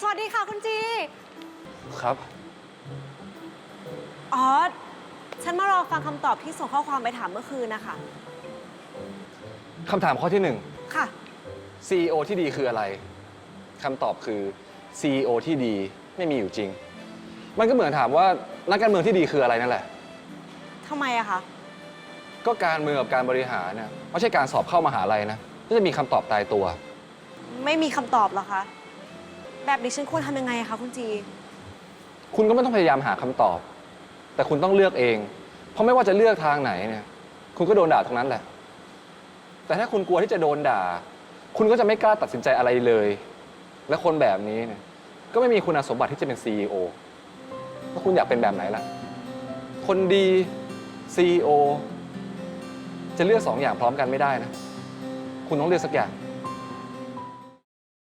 สวัสดีค่ะคุณจี ครับ อ๋อ ฉันมารอฟังคำตอบที่ส่งข้อความไปถามเมื่อคืนนะคะ คำถามข้อที่หนึ่ง ค่ะ CEO ที่ดีคืออะไร คำตอบคือ CEO ที่ดีไม่มีอยู่จริง มันก็เหมือนถามว่านักการเมืองที่ดีคืออะไรนั่นแหละ ทำไมอะคะ ก็การเมืองกับการบริหารเนี่ยไม่ใช่การสอบเข้ามหาลัยนะไม่จะมีคำตอบตายตัว ไม่มีคำตอบเหรอคะ แบบนี้ฉันควรทำยังไงอะคะคุณจี คุณก็ไม่ต้องพยายามหาคำตอบ แต่คุณต้องเลือกเอง เพราะไม่ว่าจะเลือกทางไหนเนี่ย คุณก็โดนด่าทั้งนั้นแหละ แต่ถ้าคุณกลัวที่จะโดนด่า คุณก็จะไม่กล้าตัดสินใจอะไรเลย และคนแบบนี้เนี่ย ก็ไม่มีคุณสมบัติที่จะเป็น CEO แล้วคุณอยากเป็นแบบไหนล่ะ คนดี CEO จะเลือกสองอย่างพร้อมกันไม่ได้นะ คุณต้องเลือกสักอย่าง